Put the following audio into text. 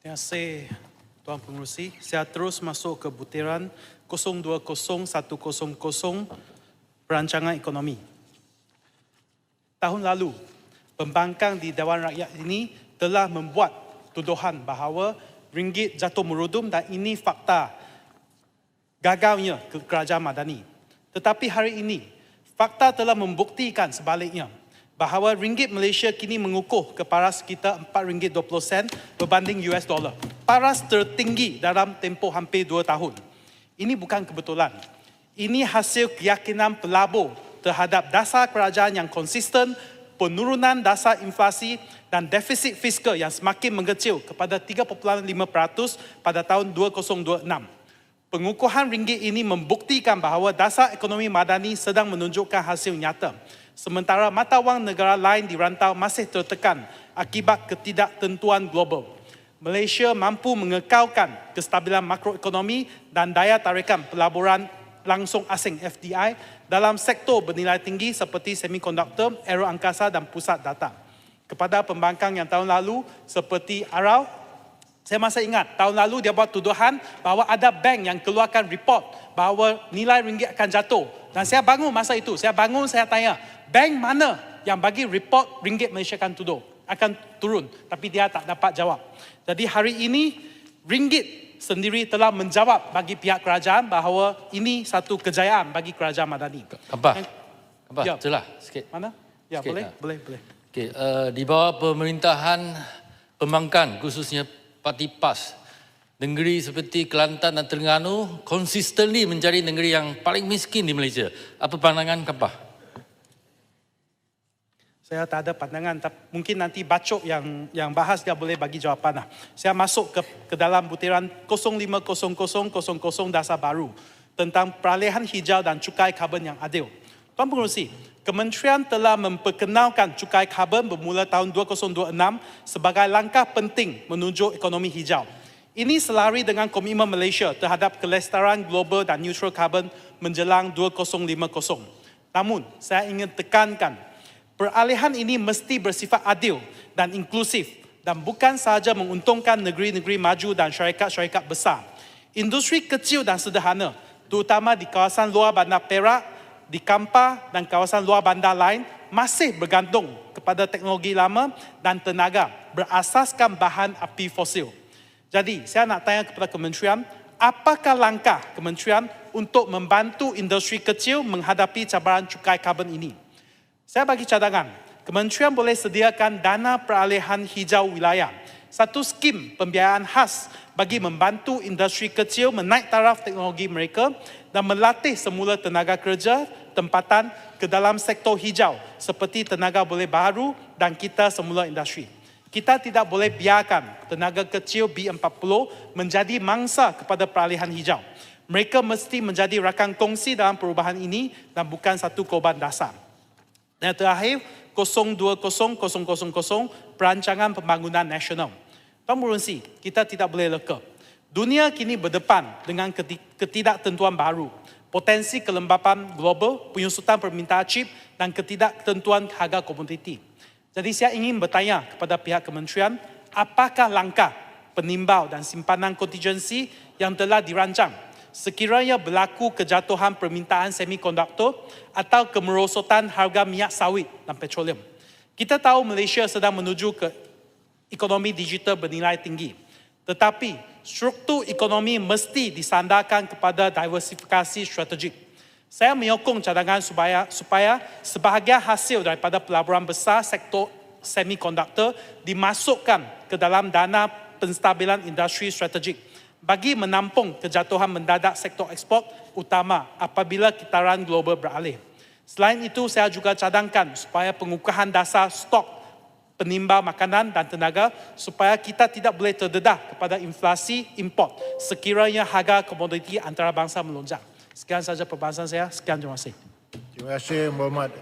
Terima kasih Tuan Pengerusi. Saya terus masuk ke butiran 020100 Perancangan Ekonomi. Tahun lalu, pembangkang di Dewan Rakyat ini telah membuat tuduhan bahawa ringgit jatuh merudum dan ini fakta gagalnya ke- kerajaan Madani. Tetapi hari ini, fakta telah membuktikan sebaliknya bahawa ringgit Malaysia kini mengukuh ke paras sekitar RM4.20 berbanding US dollar. Paras tertinggi dalam tempoh hampir dua tahun. Ini bukan kebetulan. Ini hasil keyakinan pelabur terhadap dasar kerajaan yang konsisten, penurunan dasar inflasi dan defisit fiskal yang semakin mengecil kepada 3.5% pada tahun 2026. Pengukuhan ringgit ini membuktikan bahawa dasar ekonomi madani sedang menunjukkan hasil nyata. Sementara mata wang negara lain di rantau masih tertekan akibat ketidaktentuan global. Malaysia mampu mengekalkan kestabilan makroekonomi dan daya tarikan pelaburan langsung asing FDI dalam sektor bernilai tinggi seperti semikonduktor, aeroangkasa dan pusat data. Kepada pembangkang yang tahun lalu seperti Arau, saya masih ingat tahun lalu dia buat tuduhan bahawa ada bank yang keluarkan report bahawa nilai ringgit akan jatuh. Dan saya bangun masa itu, saya bangun saya tanya, bank mana yang bagi report ringgit Malaysia akan turun? akan turun tapi dia tak dapat jawab. Jadi hari ini ringgit sendiri telah menjawab bagi pihak kerajaan bahawa ini satu kejayaan bagi kerajaan Madani. Apa? Apa? Ya. Celah sikit. Mana? Ya, Sikit, boleh, ha. boleh, boleh. Okey, uh, di bawah pemerintahan pembangkang khususnya Parti PAS, negeri seperti Kelantan dan Terengganu consistently menjadi negeri yang paling miskin di Malaysia. Apa pandangan Kapah? Saya tak ada pandangan, mungkin nanti bacok yang yang bahas dia boleh bagi jawapan lah. Saya masuk ke, ke dalam butiran 050000 dasar baru tentang peralihan hijau dan cukai karbon yang adil. Tuan Pengerusi, Kementerian telah memperkenalkan cukai karbon bermula tahun 2026 sebagai langkah penting menuju ekonomi hijau. Ini selari dengan komitmen Malaysia terhadap kelestarian global dan neutral karbon menjelang 2050. Namun, saya ingin tekankan Peralihan ini mesti bersifat adil dan inklusif dan bukan sahaja menguntungkan negeri-negeri maju dan syarikat-syarikat besar. Industri kecil dan sederhana, terutama di kawasan luar bandar Perak, di Kampar dan kawasan luar bandar lain masih bergantung kepada teknologi lama dan tenaga berasaskan bahan api fosil. Jadi, saya nak tanya kepada kementerian, apakah langkah kementerian untuk membantu industri kecil menghadapi cabaran cukai karbon ini? Saya bagi cadangan, kementerian boleh sediakan dana peralihan hijau wilayah. Satu skim pembiayaan khas bagi membantu industri kecil menaik taraf teknologi mereka dan melatih semula tenaga kerja tempatan ke dalam sektor hijau seperti tenaga boleh baru dan kita semula industri. Kita tidak boleh biarkan tenaga kecil B40 menjadi mangsa kepada peralihan hijau. Mereka mesti menjadi rakan kongsi dalam perubahan ini dan bukan satu korban dasar. Dan terakhir, 020000 Perancangan Pembangunan Nasional. Tuan Pengerusi, kita tidak boleh leka. Dunia kini berdepan dengan keti- ketidaktentuan baru, potensi kelembapan global, penyusutan permintaan chip dan ketidaktentuan harga komoditi. Jadi saya ingin bertanya kepada pihak kementerian, apakah langkah penimbau dan simpanan kontingensi yang telah dirancang sekiranya berlaku kejatuhan permintaan semikonduktor atau kemerosotan harga minyak sawit dan petroleum. Kita tahu Malaysia sedang menuju ke ekonomi digital bernilai tinggi. Tetapi struktur ekonomi mesti disandarkan kepada diversifikasi strategik. Saya menyokong cadangan supaya supaya sebahagian hasil daripada pelaburan besar sektor semikonduktor dimasukkan ke dalam dana penstabilan industri strategik bagi menampung kejatuhan mendadak sektor ekspor utama apabila kitaran global beralih. Selain itu, saya juga cadangkan supaya pengukuhan dasar stok penimbang makanan dan tenaga supaya kita tidak boleh terdedah kepada inflasi import sekiranya harga komoditi antarabangsa melonjak. Sekian saja perbahasan saya. Sekian terima kasih. Terima kasih Muhammad